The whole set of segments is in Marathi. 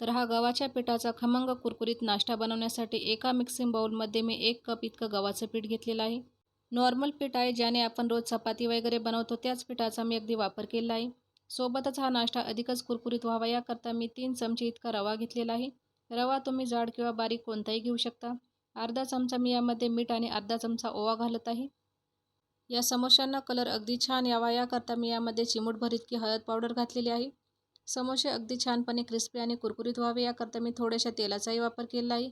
तर हा गव्हाच्या पिठाचा खमंग कुरकुरीत नाश्ता बनवण्यासाठी एका मिक्सिंग बाउलमध्ये मी एक कप इतकं गव्हाचं पीठ घेतलेलं आहे. नॉर्मल पीठ आहे ज्याने आपण रोज चपाती वगैरे बनवतो त्याच पिठाचा मी अगदी वापर केला आहे. सोबतच हा नाश्ता अधिकच कुरकुरीत व्हावा याकरता मी तीन चमचे इतका रवा घेतलेला आहे. रवा तुम्ही जाड किंवा बारीक कोणताही घेऊ शकता. अर्धा चमचा मी यामध्ये मीठ आणि अर्धा चमचा ओवा घालत आहे. या समोश्यांना कलर अगदी छान यावा याकरता मी यामध्ये चिमूटभर इतकी हळद पावडर घातलेली आहे. समोसे अगदी छानपणे क्रिस्पी आणि कुरकुरीत व्हावे याकरता मी थोड्याशा तेलाचाही वापर केला आहे.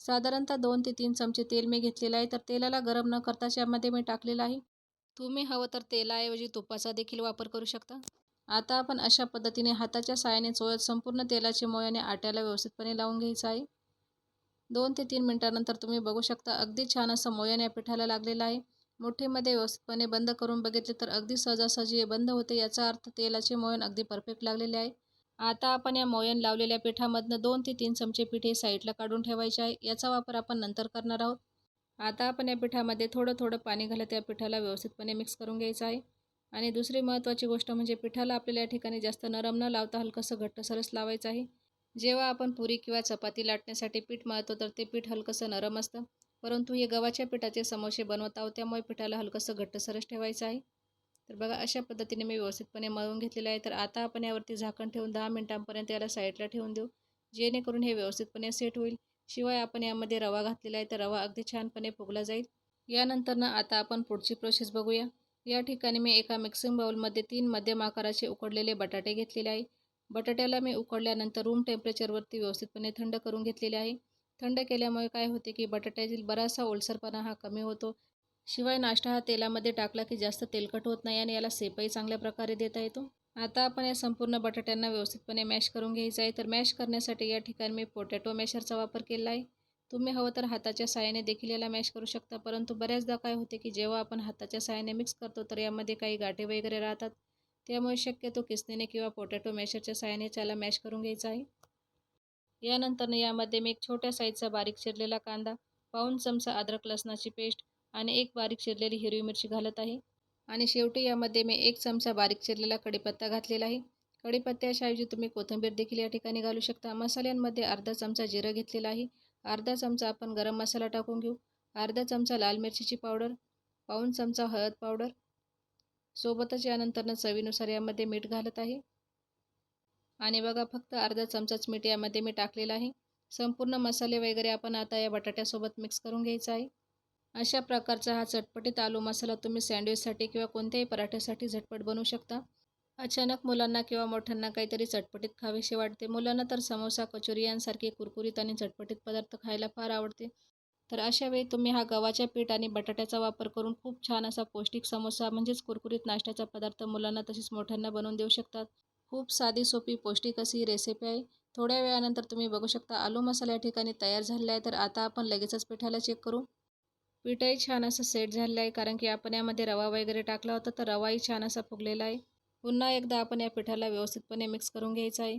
साधारणतः दोन ते तीन चमचे तेल मी घेतलेलं आहे तर तेलाला गरम न करताच यामध्ये मी टाकलेलं आहे. तुम्ही हवं तर तेलाऐवजी तुपाचा देखील वापर करू शकता. आता आपण अशा पद्धतीने हाताच्या साहाय्याने चोळत संपूर्ण तेलाचे मोयाने आट्याला व्यवस्थितपणे लावून घ्यायचं आहे. दोन ते तीन मिनटानंतर तुम्ही बघू शकता अगदी छान असं मोयाने या पिठाला लागलेलं आहे. मोठेमध्ये व्यवस्थितपणे बंद करून बघितले तर अगदी सहजासहजी हे बंद होते याचा अर्थ तेलाचे मोयन अगदी परफेक्ट लागलेले आहे. आता आपण या मोयन लावलेल्या पिठामधनं दोन ते तीन चमचे पीठ हे साईडला काढून ठेवायचे आहे. याचा वापर आपण नंतर करणार आहोत. आता आपण या पिठामध्ये थोडं थोडं पाणी घालत या पिठाला व्यवस्थितपणे मिक्स करून घ्यायचं आहे. आणि दुसरी महत्त्वाची गोष्ट म्हणजे पिठाला आपल्याला या ठिकाणी जास्त नरम न लावता हलकंसं घट्टसरच लावायचं आहे. जेव्हा आपण पुरी किंवा चपाती लाटण्यासाठी पीठ मळतो तर ते पीठ हलकंसं नरम असतं. परंतु हे गव्हाच्या पिठाचे समोसे बनवत आहोत त्यामुळे पिठाला हलकंसं घट्टसरच ठेवायचं आहे. तर बघा अशा पद्धतीने मी व्यवस्थितपणे मळून घेतलेलं आहे. तर आता आपण यावरती झाकण ठेवून दहा मिनटांपर्यंत याला साईडला ठेवून देऊ जेणेकरून हे व्यवस्थितपणे सेट होईल. शिवाय आपण यामध्ये रवा घातलेला आहे तर रवा अगदी छानपणे फुगला जाईल. यानंतर ना आता आपण पुढची प्रोसेस बघूया. या ठिकाणी मी एका मिक्सिंग बाउलमध्ये तीन मध्यम आकाराचे उकडलेले बटाटे घेतलेले आहे. बटाट्याला मी उकडल्यानंतर रूम टेम्परेचरवरती व्यवस्थितपणे थंड करून घेतलेले आहे. थंड केल्यामुळे काय होते की बटाट्यातील बराचसा ओलसरपणा हा कमी होतो. शिवाय नाश्ता हा तेलामध्ये टाकला की जास्त तेलकट होत नाही आणि याला सेपही चांगल्या प्रकारे देता येतो. आता आपण या संपूर्ण बटाट्यांना व्यवस्थितपणे मॅश करून घ्यायचं आहे. तर मॅश करण्यासाठी या ठिकाणी मी पोटॅटो मॅशरचा वापर केला आहे. तुम्ही हवं तर हाताच्या साहाय्याने देखील याला मॅश करू शकता. परंतु बऱ्याचदा काय होते की जेव्हा आपण हाताच्या साहाय्याने मिक्स करतो तर यामध्ये काही गाठे वगैरे राहतात. त्यामुळे शक्यतो किसनेने किंवा पोटॅटो मॅशरच्या साहाय्याने त्याला मॅश करून घ्यायचा आहे. यानंतर यामध्ये मी एक छोट्या साईजचा बारीक चिरलेला कांदा पाऊन चमचा अद्रक लसणाची पेस्ट आणि एक बारीक चिरलेली हिरवी मिरची घालत आहे. आणि शेवटी यामध्ये मी एक चमचा बारीक चिरलेला कढीपत्ता घातलेला आहे. कढीपत्त्याऐवजी तुम्ही कोथिंबीर देखील या ठिकाणी घालू शकता. मसाल्यांमध्ये अर्धा चमचा जिरं घेतलेला आहे. अर्धा चमचा आपण गरम मसाला टाकून घेऊ. अर्धा चमचा लाल मिरचीची पावडर पाऊन चमचा हळद पावडर. सोबतच यानंतरनं चवीनुसार यामध्ये मीठ घालत आहे. आणि बघा फक्त अर्धा चमचाच मीठ यामध्ये मी टाकलेलं आहे. संपूर्ण मसाले वगैरे आपण आता या बटाट्यासोबत मिक्स करून घ्यायचा आहे. अशा प्रकारचा हा चटपटीत आलू मसाला तुम्ही सँडविचसाठी किंवा कोणत्याही पराठ्यासाठी झटपट बनवू शकता. अचानक मुलांना किंवा मोठ्यांना काहीतरी चटपटीत खावेसे वाटते. मुलांना तर समोसा कचोरी यांसारखे कुरकुरीत आणि चटपटीत पदार्थ खायला फार आवडते. तर अशा वेळी तुम्ही हा गव्हाच्या पीठ आणि बटाट्याचा वापर करून खूप छान असा पौष्टिक समोसा म्हणजेच कुरकुरीत नाश्त्याचा पदार्थ मुलांना तसेच मोठ्यांना बनवून देऊ शकतात. खूप साधी सोपी पौष्टिक अशी ही रेसिपी आहे. थोड्या वेळानंतर तुम्ही बघू शकता आलू मसाला या ठिकाणी तयार झालेला आहे. तर आता आपण लगेचच पिठाला चेक करू. पिठाही छान असं सेट झालेलं आहे कारण की आपण यामध्ये रवा वगैरे टाकला होता तर रवाही छान असा फुगलेला आहे. पुन्हा एकदा आपण या पिठाला व्यवस्थितपणे मिक्स करून घ्यायचा आहे.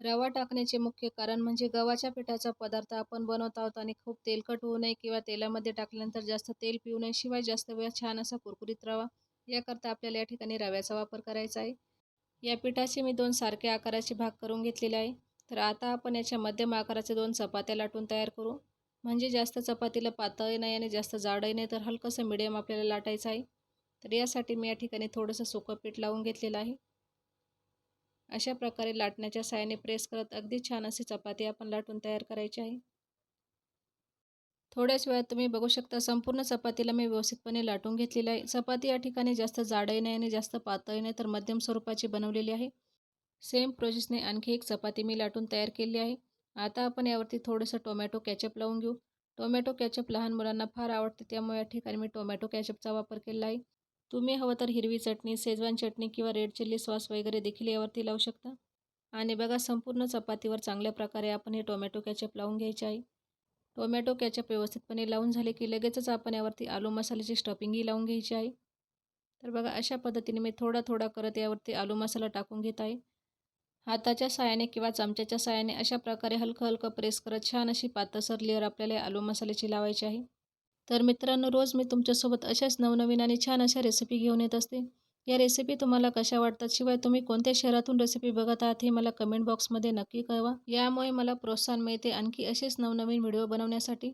रवा टाकण्याचे मुख्य कारण म्हणजे गव्हाच्या पिठाचा पदार्थ आपण बनवत आहोत आणि खूप तेलकट होऊ नये किंवा तेलामध्ये टाकल्यानंतर जास्त तेल पिऊ नये शिवाय जास्त वेळ छान असा कुरकुरीत रवा. याकरता आपल्याला या ठिकाणी रव्याचा वापर करायचा आहे. या पिठाचे मी दोन सारख्या आकाराचे भाग करून घेतलेले आहे. तर आता आपण याच्या मध्यम आकाराचे दोन चपात्या लाटून तयार करू. म्हणजे जास्त चपातीला पातळही नाही आणि जास्त जाडही नाही तर हलकंसं मिडियम आपल्याला लाटायचं आहे. तर यासाठी मी या ठिकाणी थोडंसं सुकं पीठ लावून घेतलेलं आहे. अशा प्रकारे लाटण्याच्या साहाय्याने प्रेस करत अगदी छान अशी चपाती आपण लाटून तयार करायची आहे. थोड्याच वेळात तुम्ही बघू शकता संपूर्ण चपातीला मी व्यवस्थितपणे लाटून घेतलेली आहे. चपाती या ठिकाणी जास्त जाडही नाही आणि जास्त पातळही नाही तर मध्यम स्वरूपाची बनवलेली आहे. सेम प्रोसेसने आणखी एक चपाती मी लाटून तयार केली आहे. आता आपण यावरती थोडंसं टोमॅटो कॅचअप लावून घेऊ. टोमॅटो कॅचअप लहान मुलांना फार आवडते त्यामुळे या ठिकाणी मी टोमॅटो कॅचअपचा वापर केला आहे. तुम्ही हवं तर हिरवी चटणी शेजवान चटणी किंवा रेड चिल्ली सॉस वगैरे देखील यावरती लावू शकता. आणि बघा संपूर्ण चपातीवर चांगल्या प्रकारे आपण हे टोमॅटो कॅचअप लावून घ्यायचे आहे. टोमॅटो कॅचअप व्यवस्थितपणे लावून झाले की लगेचच आपण यावरती आलू मसाल्याची स्टफिंगही लावून घ्यायची आहे. तर बघा अशा पद्धतीने मी थोडा थोडा करत यावरती आलू मसाला टाकून घेत आहे. हाताच्या साहाय्याने किंवा चमच्याच्या साहाय्याने अशा प्रकारे हलकं हलकं प्रेस करत छान अशी पातसर लेअर आपल्याला आलू मसाल्याची लावायची आहे. तर मित्रांनो रोज मी तुमच्यासोबत अशाच नवनवीन आणि छान अशा रेसिपी घेऊन येत असते. या रेसिपी तुम्हाला कशा वाटतात? शिवाय तुम्ही कोणत्या शहरातून रेसिपी बघत आहात हे मला कमेंट बॉक्समध्ये नक्की कळवा. यामुळे मला प्रोत्साहन मिळते आणखी असेच नवनवीन व्हिडिओ बनवण्यासाठी.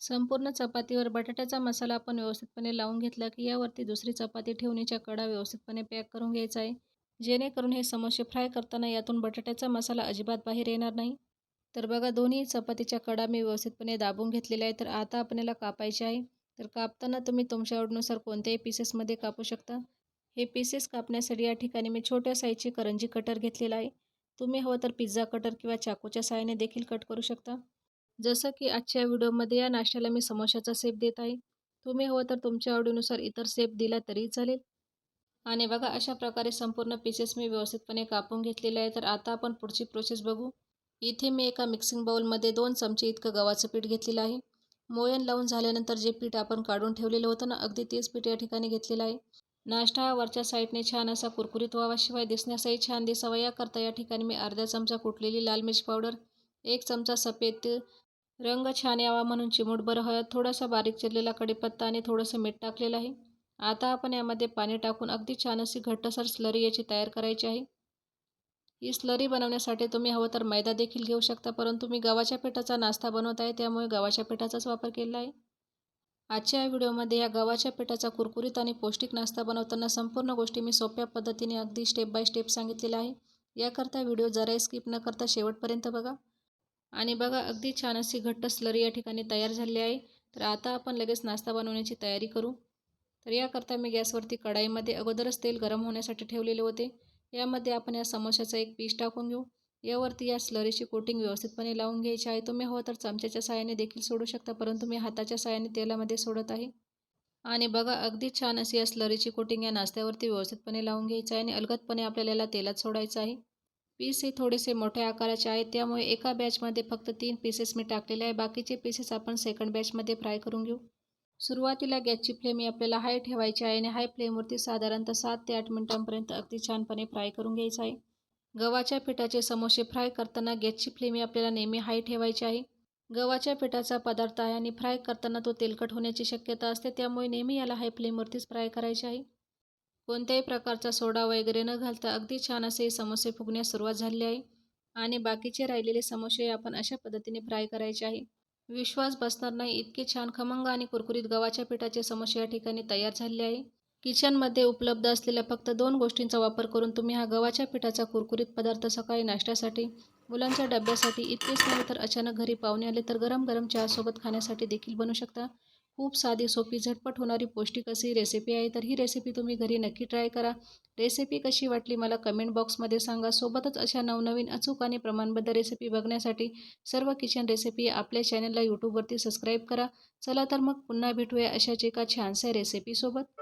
संपूर्ण चपातीवर बटाट्याचा मसाला आपण व्यवस्थितपणे लावून घेतला की यावरती दुसरी चपाती ठेवण्याच्या कडा व्यवस्थितपणे पॅक करून घ्यायचा आहे. जेणेकरून हे समोसे फ्राय करताना यातून बटाट्याचा मसाला अजिबात बाहेर येणार नाही. तर बघा दोन्ही चपातीच्या कडा मी व्यवस्थितपणे दाबून घेतलेल्या आहे तर आता आपल्याला कापायचे आहे. तर कापताना तुम्ही तुमच्या आवडीनुसार कोणत्याही पीसेसमध्ये कापू शकता. हे पीसेस कापण्यासाठी या ठिकाणी मी छोट्या साईजची करंजी कटर घेतलेला आहे. तुम्ही हवं तर पिझ्झा कटर किंवा चाकूच्या साहाय्याने देखील कट करू शकता. जसं की आजच्या व्हिडिओमध्ये या नाश्त्याला मी समोशाचा सेप देत आहे. तुम्ही हवं तर तुमच्या आवडीनुसार इतर सेप दिला तरी चालेल. आणि बघा अशा प्रकारे संपूर्ण पीसेस मी व्यवस्थितपणे कापून घेतलेले आहे. तर आता आपण पुढची प्रोसेस बघू. इथे मी एका मिक्सिंग बाऊलमध्ये दोन चमचे इतकं गव्हाचं पीठ घेतलेलं आहे. मोयन लावून झाल्यानंतर जे पीठ आपण काढून ठेवलेलं होतं ना अगदी तेच पीठ या ठिकाणी घेतलेलं आहे. नाश्ता हा वरच्या साईडने छान असा कुरकुरीत व्हावा शिवाय दिसण्यासही छान दिसावा. याकरता या ठिकाणी मी अर्धा चमचा कुटलेली लाल मिरची पावडर एक चमचा सफेद रंग छान यावा म्हणून चिमूटभर हळद थोडासा बारीक चिरलेला कढीपत्ता आणि थोडंसं मीठ टाकलेलं आहे. आता आपण यामध्ये पाणी टाकून अगदी छान अशी घट्टसर स्लरी याची तयार करायची आहे. ही स्लरी बनवण्यासाठी तुम्ही हवं तर मैदा देखील घेऊ शकता परंतु मी गव्हाच्या पिठाचा नाश्ता बनवत आहे त्यामुळे गव्हाच्या पिठाचाच वापर केला आहे. आजच्या या व्हिडिओमध्ये या गव्हाच्या पिठाचा कुरकुरीत आणि पौष्टिक नाश्ता बनवताना संपूर्ण गोष्टी मी सोप्या पद्धतीने अगदी स्टेप बाय स्टेप सांगितलेला आहे याकरता व्हिडिओ जराही स्किप न करता शेवटपर्यंत बघा. आणि बघा अगदी छान अशी घट्ट स्लरी या ठिकाणी तयार झाली आहे. तर आता आपण लगेच नाश्ता बनवण्याची तयारी करू. तर याकरता मी गॅसवरती कढाईमध्ये अगोदरच तेल गरम होण्यासाठी ठेवलेले होते. यामध्ये आपण या समोशाचा एक पीस टाकून घेऊ. यावरती या स्लरीची कोटिंग व्यवस्थितपणे लावून घ्यायची आहे. तुम्ही हवं तर चमच्याच्या साहाय्याने देखील सोडू शकता परंतु मी हाताच्या साहाय्याने तेलामध्ये सोडत आहे. आणि बघा अगदी छान अशी या स्लरीची कोटिंग या नाश्त्यावरती व्यवस्थितपणे लावून घ्यायचं आहे आणि अलगदपणे आपल्याला याला तेलात सोडायचं आहे. पीस हे थोडेसे मोठ्या आकाराचे आहेत त्यामुळे एका बॅचमध्ये फक्त तीन पीसेस मी टाकलेले आहे. बाकीचे पीसेस आपण सेकंड बॅचमध्ये फ्राय करून घेऊ. सुरुवातीला गॅसची फ्लेम ही आपल्याला हाय ठेवायची आहे आणि हाय फ्लेमवरती साधारणतः सात ते आठ मिनिटांपर्यंत अगदी छानपणे फ्राय करून घ्यायचं आहे. गव्हाच्या पिठाचे समोसे फ्राय करताना गॅसची फ्लेम ही आपल्याला नेहमी हाय ठेवायची आहे. गव्हाच्या पिठाचा पदार्थ आहे आणि फ्राय करताना तो तेलकट होण्याची शक्यता असते त्यामुळे नेहमी याला हाय फ्लेमवरतीच फ्राय करायचे आहे. कोणत्याही प्रकारचा सोडा वगैरे न घालता अगदी छान असे समोसे फुगण्यास सुरुवात झाली आहे. आणि बाकीचे राहिलेले समोसे आपण अशा पद्धतीने फ्राय करायचे आहे. विश्वास बसणार नाही इतके छान खमंग आणि कुरकुरीत गव्हाच्या पिठाचे समोसे या ठिकाणी तयार झाले आहे. किचनमध्ये उपलब्ध असलेल्या फक्त दोन गोष्टींचा वापर करून तुम्ही हा गव्हाच्या पिठाचा कुरकुरीत पदार्थ सकाळी नाश्त्यासाठी मुलांच्या डब्यासाठी इतकेच नाही तर अचानक घरी पाहुणे आले तर गरम गरम चहासोबत खाण्यासाठी देखील बनू शकता. खूप साधी सोपी झटपट होणारी पौष्टिक अशी रेसिपी आहे. तर ही रेसिपी तुम्ही घरी नक्की ट्राय करा. रेसिपी कशी वाटली मला कमेंट बॉक्समध्ये सांगा. सोबतच अशा नवनवीन अचूक आणि प्रमाणबद्ध रेसिपी बघण्यासाठी सर्व किचन रेसिपी आपल्या चॅनलला यूट्यूबवरती सबस्क्राईब करा. चला तर मग पुन्हा भेटूया अशाच एका छानशा रेसिपीसोबत